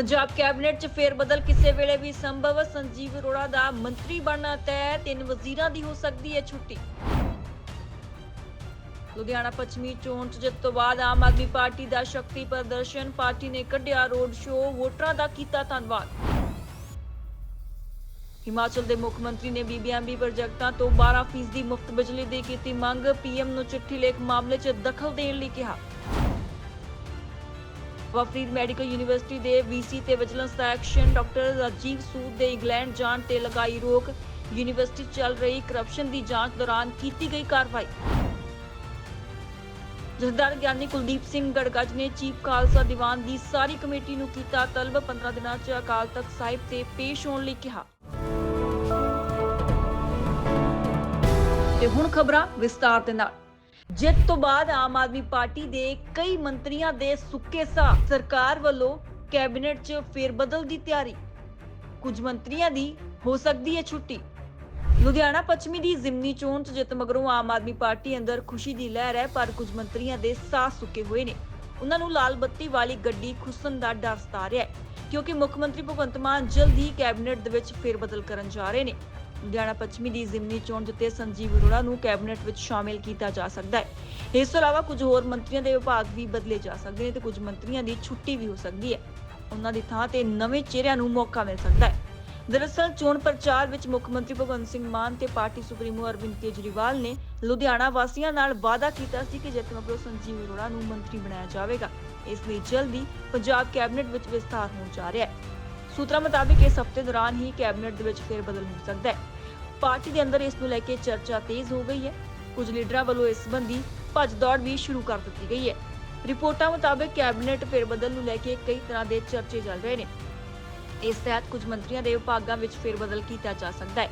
Punjab cabinet 'ਚ ਫੇਰਬਦਲ ਕਿਸੇ ਵੇਲੇ ਵੀ ਸੰਭਵ। ਹੈ। ਸੰਜੀਵ ਅਰੋੜਾ ਦਾ ਮੰਤਰੀ ਬਣਨਾ ਤੈਅ ਤਿੰਨ ਵਜ਼ੀਰਾਂ ਦੀ ਹੋ ਸਕਦੀ ਹੈ ਛੁੱਟੀ। ਲੁਧਿਆਣਾ ਪੱਛਮੀ ਚੋਣ 'ਚ ਜਿੱਤ ਤੋਂ ਬਾਅਦ ਆਮ ਆਦਮੀ ਪਾਰਟੀ ਦਾ ਸ਼ਕਤੀ ਪ੍ਰਦਰਸ਼ਨ, ਪਾਰਟੀ ਨੇ ਕੱਢਿਆ ਰੋਡ ਸ਼ੋਅ, ਵੋਟਰਾਂ ਦਾ ਕੀਤਾ ਧੰਨਵਾਦ। ਹਿਮਾਚਲ ਦੇ ਮੁੱਖ ਮੰਤਰੀ ਨੇ ਬੀਬੀਐਮਬੀ ਪ੍ਰੋਜੈਕਟਾਂ ਤੋਂ 12% ਦੀ ਮੁਫਤ ਬਿਜਲੀ ਦੀ ਕੀਤੀ ਮੰਗ। ਪੀਐਮ ਨੂੰ ਚਿੱਠੀ ਲੇਖ ਮਾਮਲੇ 'ਚ ਦਖਲ ਦੇਣ ਲਈ ਕਿਹਾ। ਵਫਰੀਦ ਮੈਡੀਕਲ ਯੂਨੀਵਰਸਿਟੀ ਦੇ ਵੀਸੀ ਤੇ ਵਿਜੀਲੈਂਸ ਦਾ ਡਾਕਟਰ ਰਾਜੀਵ ਸੂਦ ਦੇ ਇੰਗਲੈਂਡ ਜਾਣ ਤੇ ਲਗਾਈ ਰੋਕ। ਯੂਨੀਵਰਸਿਟੀ ਚੱਲ ਰਹੀ ਕਰਪਸ਼ਨ ਦੀ ਜਾਂਚ ਦੌਰਾਨ ਕੀਤੀ ਗਈ ਕਾਰਵਾਈ। ਜਥੇਦਾਰ ਗਿਆਨੀ ਕੁਲਦੀਪ ਸਿੰਘ ਗੜਗੱਜ ਨੇ ਚੀਫ ਖਾਲਸਾ ਦੀਵਾਨ ਦੀ ਸਾਰੀ ਕਮੇਟੀ ਨੂੰ ਕੀਤਾ ਤਲਬ। 15 ਦਿਨਾਂ 'ਚ ਅਕਾਲ ਤਖਤ ਸਾਹਿਬ ਤੇ ਪੇਸ਼ ਹੋਣ ਲਈ ਕਿਹਾ। ਤੇ ਹੁਣ ਖਬਰਾਂ ਵਿਸਤਾਰ ਦੇ ਨਾਲ। ਜਿੱਤ ਤੋਂ ਬਾਅਦ ਆਮ ਆਦਮੀ ਪਾਰਟੀ ਦੇ ਕਈ ਮੰਤਰੀਆਂ ਦੇ ਸੁੱਕੇ ਸਾਹ ਸਰਕਾਰ ਵੱਲੋਂ ਕੈਬਨਿਟ 'ਚ ਫੇਰਬਦਲ ਦੀ ਤਿਆਰੀ। ਕੁਝ ਮੰਤਰੀਆਂ ਦੀ ਹੋ ਸਕਦੀ ਹੈ ਛੁੱਟੀ। ਲੁਧਿਆਣਾ ਪੱਛਮੀ ਦੀ ਜ਼ਿਮਨੀ ਚੋਣ 'ਚ ਜਿੱਤ ਮਗਰੋਂ ਆਮ ਆਦਮੀ ਪਾਰਟੀ ਅੰਦਰ ਖੁਸ਼ੀ ਦੀ ਲਹਿਰ ਹੈ, ਪਰ ਕੁਝ ਮੰਤਰੀਆਂ ਦੇ ਸਾਹ ਸੁੱਕੇ ਹੋਏ ਨੇ। ਉਹਨਾਂ ਨੂੰ ਲਾਲ ਬੱਤੀ ਵਾਲੀ ਗੱਡੀ ਖੁੱਸਣ ਦਾ ਡਰ ਸਤਾ ਰਿਹਾ ਹੈ, ਕਿਉਂਕਿ ਮੁੱਖ ਮੰਤਰੀ ਭਗਵੰਤ ਮਾਨ ਜਲਦ ਹੀ ਕੈਬਨਿਟ ਦੇ ਵਿੱਚ ਫੇਰਬਦਲ ਕਰਨ ਜਾ ਰਹੇ ਨੇ। ਲੁਧਿਆਣਾ ਪੱਛਮੀ ਦੀ ਜ਼ਿਮਨੀ ਚੋਣ ਜਿੱਤੇ ਸੰਜੀਵ ਅਰੋੜਾ ਨੂੰ ਕੈਬਨਿਟ ਵਿੱਚ ਸ਼ਾਮਿਲ ਕੀਤਾ ਜਾ ਸਕਦਾ ਹੈ। ਇਸ ਤੋਂ ਇਲਾਵਾ ਕੁਝ ਹੋਰ ਮੰਤਰੀਆਂ ਦੇ ਵਿਭਾਗ ਵੀ ਬਦਲੇ ਜਾ ਸਕਦੇ ਨੇ ਤੇ ਕੁਝ ਮੰਤਰੀਆਂ ਦੀ ਛੁੱਟੀ ਵੀ ਹੋ ਸਕਦੀ ਹੈ। ਉਹਨਾਂ ਦੀ ਥਾਂ ਤੇ ਨਵੇਂ ਚਿਹਰਿਆਂ ਨੂੰ ਮੌਕਾ ਮਿਲ ਸਕਦਾ ਹੈ। ਦਰਅਸਲ ਚੋਣ ਪ੍ਰਚਾਰ ਵਿੱਚ ਮੁੱਖ ਮੰਤਰੀ ਭਗਵੰਤ ਸਿੰਘ ਮਾਨ ਤੇ ਪਾਰਟੀ ਸੁਪਰੀਮੋ ਅਰਵਿੰਦ ਕੇਜਰੀਵਾਲ ਨੇ ਲੁਧਿਆਣਾ ਵਾਸੀਆਂ ਨਾਲ ਵਾਅਦਾ ਕੀਤਾ ਸੀ ਕਿ ਜਿੱਤ ਮਗਰੋਂ ਸੰਜੀਵ ਅਰੋੜਾ ਨੂੰ ਮੰਤਰੀ ਬਣਾਇਆ ਜਾਵੇਗਾ। ਇਸ ਲਈ ਜਲਦੀ ਪੰਜਾਬ ਕੈਬਨਿਟ ਵਿੱਚ ਵਿਸਥਾਰ ਹੋਣ ਜਾ ਰਿਹਾ ਹੈ। ਸੂਤਰਾਂ ਮੁਤਾਬਿਕ ਇਸ ਹਫ਼ਤੇ ਦੌਰਾਨ ਹੀ ਕੈਬਨਿਟ ਦੇ ਵਿੱਚ ਫੇਰਬਦਲ ਹੋ ਸਕਦਾ ਹੈ। ਪਾਰਟੀ ਦੇ ਅੰਦਰ ਇਸ ਨੂੰ ਲੈ ਕੇ ਚਰਚਾ ਤੇਜ਼ ਹੋ ਗਈ ਹੈ। ਕੁਝ ਲੀਡਰਾਂ ਵੱਲੋਂ ਇਸ ਸੰਬੰਧੀ ਭੱਜ ਦੌੜ ਵੀ ਸ਼ੁਰੂ ਕਰ ਦਿੱਤੀ ਗਈ ਹੈ। ਰਿਪੋਰਟਾਂ ਮੁਤਾਬਿਕ ਕੈਬਨਿਟ ਫੇਰਬਦਲ ਨੂੰ ਲੈ ਕੇ ਕਈ ਤਰ੍ਹਾਂ ਦੇ ਚਰਚੇ ਚੱਲ ਰਹੇ ਨੇ। ਇਸ ਤਹਿਤ ਕੁਝ ਮੰਤਰੀਆਂ ਦੇ ਵਿਭਾਗਾਂ ਵਿੱਚ ਫੇਰਬਦਲ ਕੀਤਾ ਜਾ ਸਕਦਾ ਹੈ।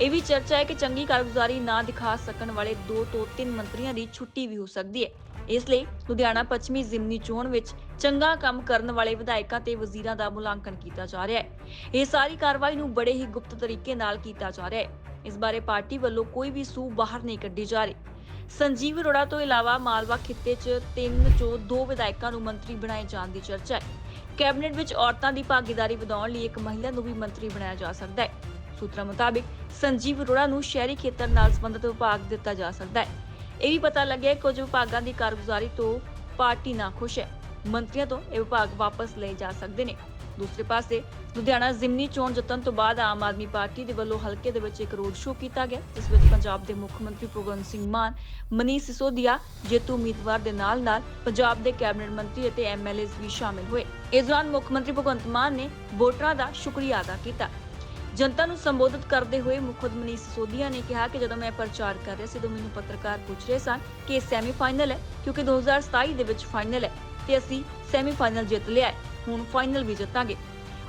ਇਹ ਵੀ ਚਰਚਾ ਹੈ ਕਿ ਚੰਗੀ ਕਾਰਗੁਜ਼ਾਰੀ ਨਾ ਦਿਖਾ ਸਕਣ ਵਾਲੇ 2 ਤੋਂ 3 ਮੰਤਰੀਆਂ ਦੀ ਛੁੱਟੀ ਵੀ ਹੋ ਸਕਦੀ ਹੈ। ਇਸ ਲਈ ਲੁਧਿਆਣਾ ਪੱਛਮੀ ਜ਼ਿਮਨੀ ਚੋਣ ਵਿੱਚ ਚੰਗਾ ਕੰਮ ਕਰਨ ਵਾਲੇ ਵਿਧਾਇਕਾਂ ਤੇ ਵਜ਼ੀਰਾਂ ਦਾ ਮੁਲਾਂਕਣ ਕੀਤਾ ਜਾ ਰਿਹਾ ਹੈ। ਇਹ ਸਾਰੀ ਕਾਰਵਾਈ ਨੂੰ ਬੜੇ ਹੀ ਗੁਪਤ ਤਰੀਕੇ ਨਾਲ ਕੀਤਾ ਜਾ ਰਿਹਾ ਹੈ। ਇਸ ਬਾਰੇ ਪਾਰਟੀ ਵੱਲੋਂ ਕੋਈ ਵੀ ਸੂਹ ਬਾਹਰ ਨਹੀਂ ਕੱਢੀ ਜਾ ਰਹੀ। ਸੰਜੀਵ ਅਰੋੜਾ ਤੋਂ ਇਲਾਵਾ ਮਾਲਵਾ ਖਿੱਤੇ 'ਚ ਤਿੰਨ ਚੋਂ ਦੋ ਵਿਧਾਇਕਾਂ ਨੂੰ ਮੰਤਰੀ ਬਣਾਏ ਜਾਣ ਦੀ ਚਰਚਾ ਹੈ। ਕੈਬਨਿਟ ਵਿੱਚ ਔਰਤਾਂ ਦੀ ਭਾਗੀਦਾਰੀ ਵਧਾਉਣ ਲਈ ਇੱਕ ਮਹਿਲਾ ਨੂੰ ਵੀ ਮੰਤਰੀ ਬਣਾਇਆ ਜਾ ਸਕਦਾ ਹੈ। ਸੂਤਰਾਂ ਮੁਤਾਬਿਕ ਸੰਜੀਵ ਅਰੋੜਾ ਨੂੰ ਸ਼ਹਿਰੀ ਖੇਤਰ ਨਾਲ ਸੰਬੰਧਿਤ ਵਿਭਾਗ ਦਿੱਤਾ ਜਾ ਸਕਦਾ ਹੈ। ਇਹ ਵੀ ਪਤਾ ਲੱਗਿਆ ਕੁਝ ਵਿਭਾਗਾਂ ਦੀ ਕਾਰਗੁਜ਼ਾਰੀ ਤੋਂ ਪਾਰਟੀ ਨਾ ਖੁਸ਼ ਹੈ। ਮੰਤਰੀਆਂ ਤੋਂ ਇਹ ਵਿਭਾਗ ਵਾਪਸ ਲਏ ਜਾ ਸਕਦੇ ਨੇ। ਦੂਸਰੇ ਪਾਸੇ, ਲੁਧਿਆਣਾ ਜ਼ਿਮਨੀ ਚੋਣ ਜਿੱਤਣ ਤੋਂ ਬਾਅਦ ਆਮ ਆਦਮੀ ਪਾਰਟੀ ਦੇ ਵੱਲੋਂ ਹਲਕੇ ਦੇ ਵਿੱਚ ਇੱਕ ਰੋਡ ਸ਼ੋਅ ਕੀਤਾ ਗਿਆ, ਜਿਸ ਵਿੱਚ ਪੰਜਾਬ ਦੇ ਮੁੱਖ ਮੰਤਰੀ ਭਗਵੰਤ ਸਿੰਘ ਮਾਨ ਮਨੀਸ਼ ਸਿਸੋਦੀਆ, ਜੇਤੂ ਉਮੀਦਵਾਰ ਦੇ ਨਾਲ-ਨਾਲ ਪੰਜਾਬ ਦੇ ਕੈਬਨਿਟ ਮੰਤਰੀ ਅਤੇ ਐਮਐਲਏਜ਼ ਵੀ ਸ਼ਾਮਿਲ ਹੋਏ। ਇਸ ਦੌਰਾਨ ਮੁੱਖ ਮੰਤਰੀ ਭਗਵੰਤ ਮਾਨ ਨੇ ਵੋਟਰਾਂ ਦਾ ਸ਼ੁਕਰੀਆ ਅਦਾ ਕੀਤਾ। ਜਨਤਾ ਨੂੰ ਸੰਬੋਧਿਤ ਕਰਦੇ ਹੋਏ ਮੁੱਖ ਮਨੀਸ਼ ਸਿਸੋਦੀਆ ਨੇ ਕਿਹਾ ਕਿ ਜਦੋਂ ਮੈਂ ਪ੍ਰਚਾਰ ਕਰ ਰਿਹਾ ਸੀ ਤਾਂ ਮੈਨੂੰ ਪੱਤਰਕਾਰ ਪੁੱਛ ਰਹੇ ਸਨ ਕਿ ਇਹ ਸੈਮੀਫਾਈਨਲ ਹੈ, ਕਿਉਂਕਿ 2027 ਦੇ ਵਿੱਚ ਫਾਈਨਲ ਹੈ ਤੇ ਅਸੀਂ ਸੈਮੀਫਾਈਨਲ ਜਿੱਤ ਲਿਆ ਹੈ। ਹੁਣ ਫਾਈਨਲ ਵੀ ਜਿੱਤਾਂਗੇ।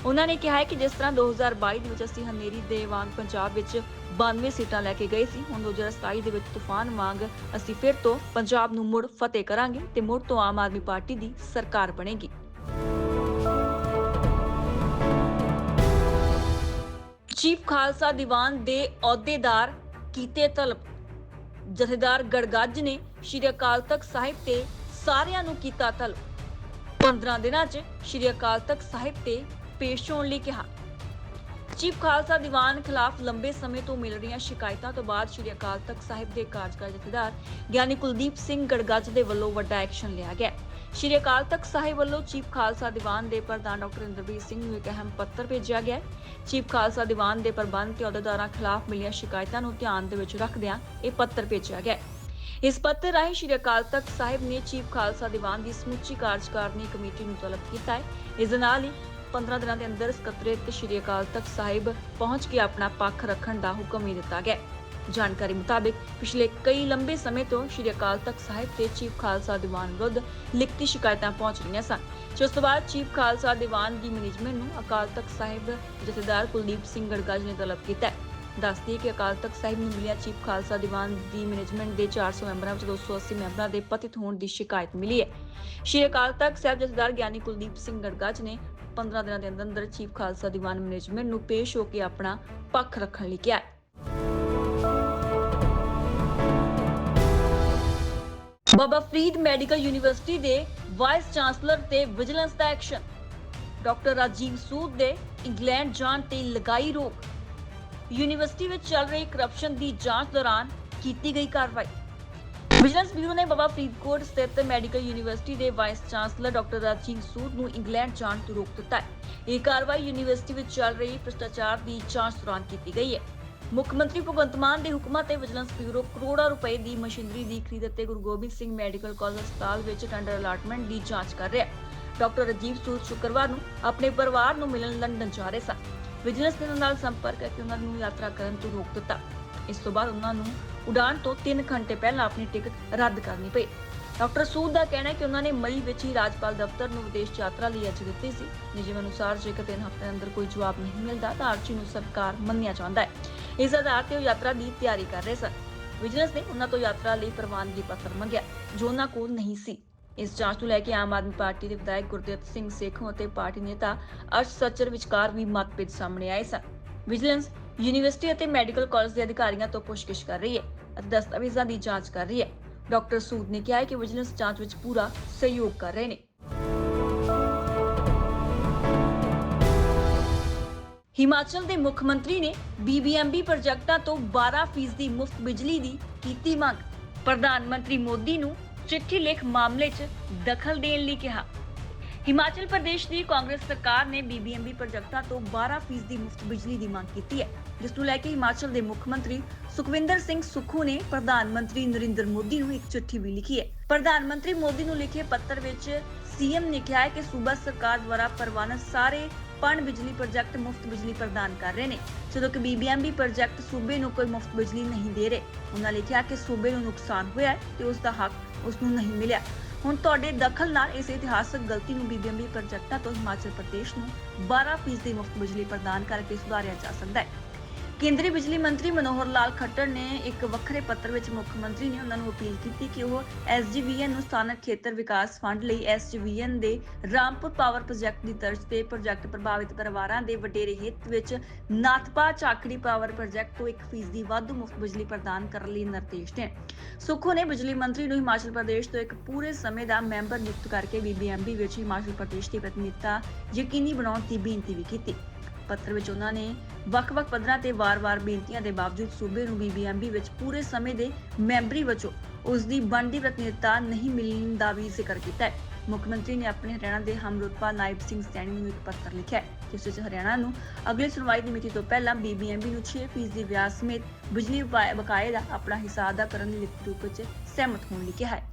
ਉਹਨਾਂ ਨੇ ਕਿਹਾ ਹੈ ਕਿ ਜਿਸ ਤਰ੍ਹਾਂ 2022 ਦੇ ਵਿੱਚ ਅਸੀਂ ਹਨੇਰੀ ਦੇ ਵਾਂਗ ਪੰਜਾਬ ਵਿੱਚ 92 ਸੀਟਾਂ ਲੈ ਕੇ ਗਏ ਸੀ, ਹੁਣ 2027 ਦੇ ਵਿੱਚ ਤੂਫਾਨ ਵਾਂਗ ਅਸੀਂ ਫਿਰ ਤੋਂ ਪੰਜਾਬ ਨੂੰ ਮੁੜ ਫਤਿਹ ਕਰਾਂਗੇ ਤੇ ਮੁੜ ਤੋਂ ਆਮ ਆਦਮੀ ਪਾਰਟੀ ਦੀ ਸਰਕਾਰ ਬਣੇਗੀ। ਚੀਫ ਖਾਲਸਾ ਦੀਵਾਨ ਦੇ ਅਹੁਦੇਦਾਰ ਕੀਤੇ ਤਲਬ। ਜਥੇਦਾਰ ਗੜਗੱਜ ਨੇ ਸ਼੍ਰੀ ਅਕਾਲ ਤਖਤ ਸਾਹਿਬ ਤੇ ਸਾਰਿਆਂ ਨੂੰ ਕੀਤਾ ਤਲਬ। 15 ਦਿਨਾਂ 'ਚ ਸ਼੍ਰੀ ਅਕਾਲ ਤਖਤ ਸਾਹਿਬ ਤੇ ਪੇਸ਼ ਹੋਣ ਲਈ ਕਿਹਾ। ਚੀਫ ਖਾਲਸਾ ਦੀਵਾਨ ਖਿਲਾਫ ਲੰਬੇ ਸਮੇਂ ਤੋਂ ਮਿਲ ਰਹੀਆਂ ਸ਼ਿਕਾਇਤਾਂ ਤੋਂ ਬਾਅਦ ਸ਼੍ਰੀ ਅਕਾਲ ਤਖਤ ਸਾਹਿਬ ਦੇ ਕਾਰਜਕਾਰੀ ਜਥੇਦਾਰ ਗਿਆਨੀ ਕੁਲਦੀਪ ਸਿੰਘ ਗੜਗੱਜ ਦੇ ਵੱਲੋਂ ਵੱਡਾ ਐਕਸ਼ਨ ਲਿਆ ਗਿਆ। ਸ਼੍ਰੀ ਅਕਾਲ ਤਖਤ ਸਾਹਿਬ ਵੱਲੋਂ ਚੀਫ ਖਾਲਸਾ ਦੀਵਾਨ ਦੇ ਪ੍ਰਧਾਨ ਡਾਕਟਰ ਇੰਦਰਬੀਰ ਸਿੰਘ ਨੂੰ ਇੱਕ ਅਹਿਮ ਪੱਤਰ ਭੇਜਿਆ ਗਿਆ। ਚੀਫ ਖਾਲਸਾ ਦੀਵਾਨ ਦੇ ਪ੍ਰਬੰਧ ਤੇ ਅਹੁਦੇਦਾਰਾਂ ਖਿਲਾਫ ਮਿਲੀਆਂ ਸ਼ਿਕਾਇਤਾਂ ਨੂੰ ਧਿਆਨ ਦੇ ਵਿੱਚ ਰੱਖਦਿਆਂ ਇਹ ਪੱਤਰ ਭੇਜਿਆ ਗਿਆ। ਇਸ ਪੱਤਰ ਰਾਹੀਂ ਸ਼੍ਰੀ ਅਕਾਲ ਤਖਤ ਸਾਹਿਬ ਨੇ ਚੀਫ ਖਾਲਸਾ ਦੀਵਾਨ ਦੀ ਸਮੁੱਚੀ ਕਾਰਜਕਾਰਨੀ ਕਮੇਟੀ ਨੂੰ ਤਲਬ ਕੀਤਾ ਹੈ। ਇਸ ਦੇ ਨਾਲ ਹੀ 15 ਦਿਨਾਂ ਦੇ ਅੰਦਰ ਸਕੱਤਰੇਤ ਸ਼੍ਰੀ ਅਕਾਲ ਤਖਤ ਸਾਹਿਬ ਪਹੁੰਚ ਕੇ ਆਪਣਾ ਪੱਖ ਰੱਖਣ ਦਾ ਹੁਕਮ ਵੀ ਦਿੱਤਾ ਗਿਆ ਜਾਣਕਾਰੀ ਮੁਤਾਬਿਕ ਪਿਛਲੇ ਕਈ ਲੰਬੇ ਸਮੇਂ ਤੋਂ ਸ਼੍ਰੀ ਅਕਾਲ ਤਖਤ ਸਾਹਿਬ ਤੇ ਚੀਫ ਖਾਲਸਾ ਦੀਵਾਨ ਵਿਰੁੱਧ ਲਿਖਤੀ ਸ਼ਿਕਾਇਤਾਂ ਪਹੁੰਚ ਰਹੀਆਂ ਸਨ। ਜਿਸ ਤੋਂ ਬਾਅਦ ਚੀਫ ਖਾਲਸਾ ਦੀਵਾਨ ਦੀ ਮੈਨੇਜਮੈਂਟ ਨੂੰ ਅਕਾਲ ਤਖਤ ਸਾਹਿਬ ਜਥੇਦਾਰ ਕੁਲਦੀਪ ਸਿੰਘ ਗੜਗੱਜ ਨੇ ਤਲਬ ਕੀਤਾ ਹੈ। ਦੱਸਦੀ ਕਿ ਅਕਾਲ ਤਖਤ ਸਾਹਿਬ ਨੂੰ ਮਿਲਿਆ ਚੀਫ ਖਾਲਸਾ ਦੀਵਾਨ ਦੀ ਮੈਨੇਜਮੈਂਟ ਦੇ 400 ਮੈਂਬਰਾਂ ਵਿੱਚ 280 ਮੈਂਬਰਾਂ ਦੇ ਪਤਿਤ ਹੋਣ ਦੀ ਸ਼ਿਕਾਇਤ ਮਿਲੀ ਹੈ। ਸ਼੍ਰੀ ਅਕਾਲ ਤਖਤ ਸਾਹਿਬ ਜਥੇਦਾਰ ਗਿਆਨੀ ਕੁਲਦੀਪ ਸਿੰਘ ਗੜਗੱਜ ਨੇ 15 ਦਿਨਾਂ ਦੇ ਅੰਦਰ ਅੰਦਰ ਚੀਫ ਖਾਲਸਾ ਦੀਵਾਨ ਮੈਨੇਜਮੈਂਟ ਨੂੰ ਪੇਸ਼ ਹੋ ਕੇ ਆਪਣਾ ਪੱਖ ਰੱਖਣ ਲਈ ਕਿਹਾ ਹੈ। ਬਾਬਾ ਫਰੀਦ ਮੈਡੀਕਲ ਯੂਨੀਵਰਸਿਟੀ ਦੇ ਵਾਈਸ ਚਾਂਸਲਰ ਤੇ ਵਿਜੀਲੈਂਸ ਦਾ ਐਕਸ਼ਨ। ਡਾਕਟਰ ਰਾਜੀਵ ਸੂਦ ਦੇ ਇੰਗਲੈਂਡ ਜਾਣ ਤੇ ਲਗਾਈ ਰੋਕ। ਯੂਨੀਵਰਸਿਟੀ ਵਿੱਚ ਚੱਲ ਰਹੀ ਕਰਪਸ਼ਨ ਦੀ ਜਾਂਚ ਦੌਰਾਨ ਕੀਤੀ ਗਈ ਕਾਰਵਾਈ। ਵਿਜੀਲੈਂਸ ਬਿਊਰੋ ਨੇ ਬਾਬਾ ਫਰੀਦਕੋਟ ਸਥਿਤ ਮੈਡੀਕਲ ਯੂਨੀਵਰਸਿਟੀ ਦੇ vice chancellor doctor Rajiv Sood ਨੂੰ ਇੰਗਲੈਂਡ ਜਾਣ ਤੋਂ ਰੋਕ ਦਿੱਤਾ ਹੈ। ਇਹ ਕਾਰਵਾਈ ਯੂਨੀਵਰਸਿਟੀ ਵਿੱਚ ਚੱਲ ਰਹੀ ਭ੍ਰਿਸ਼ਟਾਚਾਰ ਦੀ ਜਾਂਚ ਦੌਰਾਨ ਕੀਤੀ ਗਈ ਹੈ। ਮੁੱਖ ਮੰਤਰੀ ਭਗਵੰਤ ਮਾਨ ਦੇ ਹੁਕਮਾਂ ਤੇ ਵਿਜੀਲੈਂਸ ਬਿਊਰੋ ਕਰੋੜਾਂ ਰੁਪਏ ਦੀ ਮਸ਼ੀਨਰੀ ਦੀ ਖਰੀਦ ਅਤੇ ਗੁਰੂ ਗੋਬਿੰਦ ਸਿੰਘ ਮੈਡੀਕਲ ਕਾਲਜ ਹਸਪਤਾਲ ਵਿੱਚ ਟੈਂਡਰ ਅਲਾਟਮੈਂਟ ਦੀ ਜਾਂਚ ਕਰ ਰਿਹਾ ਹੈ। ਡਾਕਟਰ ਰਾਜੀਵ ਸੂਦ ਸ਼ੁੱਕਰਵਾਰ ਨੂੰ ਆਪਣੇ ਪਰਿਵਾਰ ਨੂੰ ਮਿਲਣ ਲੰਡਨ ਜਾ ਰਹੇ ਸਨ। ਵਿਜੀਲੈਂਸ ਨੇ ਉਹਨਾਂ ਨਾਲ ਸੰਪਰਕ ਕਰਕੇ ਉਹਨਾਂ ਨੂੰ ਯਾਤਰਾ ਕਰਨ ਤੋਂ ਰੋਕ ਦਿੱਤਾ। ਇਸ ਤੋਂ ਬਾਅਦ ਉਹਨਾਂ ਨੂੰ ਉਡਾਣ ਤੋਂ 3 ਘੰਟੇ ਪਹਿਲਾਂ ਆਪਣੀ ਟਿਕਟ ਰੱਦ ਕਰਨੀ ਪਈ। ਡਾਕਟਰ ਸੂਦ ਦਾ ਕਹਿਣਾ ਹੈ ਕਿ ਉਹਨਾਂ ਨੇ ਮਈ ਵਿੱਚ ਹੀ ਰਾਜਪਾਲ ਦਫ਼ਤਰ ਨੂੰ ਵਿਦੇਸ਼ ਯਾਤਰਾ ਲਈ ਅਰਜ਼ੀ ਦਿੱਤੀ ਸੀ। ਨਿਯਮ ਅਨੁਸਾਰ ਜੇਕਰ 3 ਹਫ਼ਤੇ ਅੰਦਰ ਕੋਈ ਜਵਾਬ ਨਹੀਂ ਮਿਲਦਾ, ਤਾਂ ਅਰਜ਼ੀ ਨੂੰ ਸਰਕਾਰ ਮੰਨਿਆ ਜਾਂਦਾ ਹੈ। ਇਸ ਆਧਾਰ ਤੇ ਉਹ ਯਾਤਰਾ ਦੀ ਤਿਆਰੀ ਕਰ ਰਹੇ ਸਨ। ਵਿਜੀਲੈਂਸ ਨੇ ਉਹਨਾਂ ਤੋਂ ਯਾਤਰਾ ਲਈ ਪ੍ਰਵਾਨਗੀ ਪੱਤਰ ਮੰਗਿਆ, ਜੋ ਉਹਨਾਂ ਕੋਲ ਨਹੀਂ ਸੀ। ਇਸ ਜਾਂਚ ਨੂੰ ਲੈ ਕੇ ਆਮ ਆਦਮੀ ਪਾਰਟੀ ਦੇ ਵਿਧਾਇਕ ਗੁਰਦੇਵ ਸਿੰਘ ਸੇਖੋਂ ਅਤੇ ਪਾਰਟੀ ਨੇਤਾ ਅਰਸ਼ ਸੱਚਰ ਵਿਚਕਾਰ ਵੀ ਮਤਭੇਦ ਸਾਹਮਣੇ ਆਏ ਸਨ। ਵਿਜੀਲੈਂਸ ਯੂਨੀਵਰਸਿਟੀ ਅਤੇ ਮੈਡੀਕਲ ਕਾਲਜ ਦੇ ਅਧਿਕਾਰੀਆਂ ਤੋਂ ਪੁੱਛਗਿੱਛ ਕਰ ਰਹੀ ਹੈ ਅਤੇ ਦਸਤਾਵੇਜ਼ਾਂ ਦੀ ਜਾਂਚ ਕਰ ਰਹੀ ਹੈ। ਡਾਕਟਰ ਸੂਦ ਨੇ ਕਿਹਾ ਹੈ ਕਿ ਵਿਜੀਲੈਂਸ ਜਾਂਚ ਵਿੱਚ ਪੂਰਾ ਸਹਿਯੋਗ ਕਰ ਰਹੇ ਨੇ। ਹਿਮਾਚਲ ਦੇ ਮੁੱਖ ਮੰਤਰੀ ਨੇ ਬੀਬੀਐਮਬੀ ਪ੍ਰੋਜੈਕਟਾਂ ਤੋਂ 12% ਮੁਫਤ ਬਿਜਲੀ ਦੀ ਕੀਤੀ ਮੰਗ। ਪ੍ਰਧਾਨ ਮੰਤਰੀ ਮੋਦੀ ਨੂੰ ਚਿੱਠੀ ਲਿਖ ਮਾਮਲੇ 'ਚ ਦਖਲ ਦੇਣ ਲਈ ਕਿਹਾ। ਹਿਮਾਚਲ ਪ੍ਰਦੇਸ਼ ਦੀ ਕਾਂਗਰਸ ਸਰਕਾਰ ਨੇ ਬੀਬੀਐਮਬੀ ਪ੍ਰੋਜੈਕਟਾਂ ਤੋਂ 12% ਦੀ ਮੁਫਤ ਬਿਜਲੀ ਦੀ ਮੰਗ ਕੀਤੀ ਹੈ, ਜਿਸ ਨੂੰ ਲੈ ਕੇ ਹਿਮਾਚਲ ਦੇ ਮੁੱਖ ਮੰਤਰੀ ਸੁਖਵਿੰਦਰ ਸਿੰਘ ਸੁੱਖੂ ਨੇ ਪ੍ਰਧਾਨ ਮੰਤਰੀ ਨਰਿੰਦਰ ਮੋਦੀ ਨੂੰ ਇੱਕ ਚਿੱਠੀ ਵੀ ਲਿਖੀ ਹੈ। ਪ੍ਰਧਾਨ ਮੰਤਰੀ ਮੋਦੀ ਨੂੰ ਲਿਖੇ ਪੱਤਰ ਵਿੱਚ ਸੀਐਮ ਨੇ ਕਿਹਾ ਹੈ ਕਿ ਸੂਬਾ ਸਰਕਾਰ ਦੁਆਰਾ ਪ੍ਰਵਾਨਿਤ ਸਾਰੇ ਪਣ ਬਿਜਲੀ ਪ੍ਰੋਜੈਕਟ ਮੁਫਤ ਬਿਜਲੀ ਪ੍ਰਦਾਨ ਕਰ ਰਹੇ ਨੇ, ਜਦੋਂ ਕਿ ਬੀਬੀਐਮਬੀ ਪ੍ਰੋਜੈਕਟ ਸੂਬੇ ਨੂੰ ਕੋਈ ਮੁਫਤ ਬਿਜਲੀ ਨਹੀਂ ਦੇ ਰਹੇ। ਉਹਨਾਂ ਕਿਹਾ ਕਿ ਸੂਬੇ ਨੂੰ ਨੁਕਸਾਨ ਹੋਇਆ ਹੈ ਤੇ ਉਸ ਦਾ ਹੱਕ ਉਸ ਨੂੰ ਨਹੀਂ ਮਿਲਿਆ। ਹੁਣ ਤੁਹਾਡੇ ਦਖਲ ਨਾਲ ਇਸ ਇਤਿਹਾਸਕ ਗਲਤੀ ਨੂੰ ਬੀਬੀਐਮਬੀ ਪ੍ਰੋਜੈਕਟਾਂ ਤੋਂ ਹਿਮਾਚਲ ਪ੍ਰਦੇਸ਼ ਨੂੰ 12% ਦੀ ਮੁਫਤ ਬਿਜਲੀ ਪ੍ਰਦਾਨ ਕਰਕੇ ਸੁਧਾਰਿਆ ਜਾ ਸਕਦਾ ਹੈ। ਕੇਂਦਰੀ ਬਿਜਲੀ ਮੰਤਰੀ ਮਨੋਹਰ ਲਾਲ ਖੱਟਰ ਨੇ ਇੱਕ ਵੱਖਰੇ ਪੱਤਰ ਵਿੱਚ ਮੁੱਖ ਮੰਤਰੀ ਨੇ ਉਹਨਾਂ ਨੂੰ ਅਪੀਲ ਕੀਤੀ ਕਿ ਉਹ ਐਸਜੀਵੀਐਨ ਨੂੰ ਸਥਾਨਕ ਖੇਤਰ ਵਿਕਾਸ ਫੰਡ ਲਈ ਐਸਜੀਵੀਐਨ ਦੇ ਰਾਮਪੁਰ ਪਾਵਰ ਪ੍ਰੋਜੈਕਟ ਦੀ ਤਰਜ਼ ਤੇ ਪ੍ਰੋਜੈਕਟ ਪ੍ਰਭਾਵਿਤ ਪਰਿਵਾਰਾਂ ਦੇ ਵਡੇਰੇ ਹਿੱਤ ਵਿੱਚ ਨਾਥਪਾ ਚਾਕੜੀ ਪਾਵਰ ਪ੍ਰੋਜੈਕਟ ਤੋਂ 1% ਦੀ ਵਾਧੂ ਮੁਫਤ ਬਿਜਲੀ ਪ੍ਰਦਾਨ ਕਰਨ ਲਈ ਨਿਰਦੇਸ਼ ਦੇਣ। ਸੁਖੋ ਨੇ ਬਿਜਲੀ ਮੰਤਰੀ ਨੂੰ ਹਿਮਾਚਲ ਪ੍ਰਦੇਸ਼ ਤੋਂ ਇੱਕ ਪੂਰੇ ਸਮੇਂ ਦਾ ਮੈਂਬਰ ਨਿਯੁਕਤ ਕਰਕੇ ਬੀਬੀਐਮਬੀ ਵਿੱਚ ਹਿਮਾਚਲ ਪ੍ਰਦੇਸ਼ ਦੀ ਪ੍ਰਤੀਨਿਧਤਾ ਯਕੀਨੀ ਬਣਾਉਣ ਦੀ ਬੇਨਤੀ ਵੀ ਕੀਤੀ। ਪੱਤਰ ਵਿੱਚ ਉਹਨਾਂ ਨੇ ਵੱਖ-ਵੱਖ ਪੱਧਰਾਂ ਤੇ ਵਾਰ-ਵਾਰ ਬੇਨਤੀਆਂ ਦੇ ਬਾਵਜੂਦ ਸੂਬੇ ਨੂੰ ਬੀਬੀਐਮਬੀ ਵਿੱਚ ਪੂਰੇ ਸਮੇਂ ਦੇ ਮੈਂਬਰੀ ਵਜੋਂ ਉਸ ਦੀ ਬਣਦੀ ਪ੍ਰਤੀਨਿਧਤਾ ਨਹੀਂ ਮਿਲਣ ਦਾ ਵੀ ਜ਼ਿਕਰ ਕੀਤਾ ਹੈ। ਮੁੱਖ ਮੰਤਰੀ ਨੇ ਆਪਣੇ ਹਰਿਆਣਾ ਦੇ ਹਮਰੁਤਪਾ ਨਾਇਬ ਸਿੰਘ ਸੈਣੀ ਨੂੰ ਇੱਕ ਪੱਤਰ ਲਿਖਿਆ ਜਿਸ ਵਿੱਚ ਹਰਿਆਣਾ ਨੂੰ ਅਗਲੀ ਸੁਣਵਾਈ ਦੀ ਮਿਤੀ ਤੋਂ ਪਹਿਲਾਂ ਬੀਬੀਐਮਬੀ ਨੂੰ 6% ਦੀ ਵਿਆਜ ਸਮੇਤ ਬਿਜਲੀ ਬਕਾਏ ਦਾ ਆਪਣਾ ਹਿੱਸਾ ਅਦਾ ਕਰਨ ਲਈ ਲਿਖਤੀ ਰੂਪ ਵਿੱਚ ਸਹਿਮਤ ਹੋਣ ਲਈ ਕਿਹਾ ਹੈ।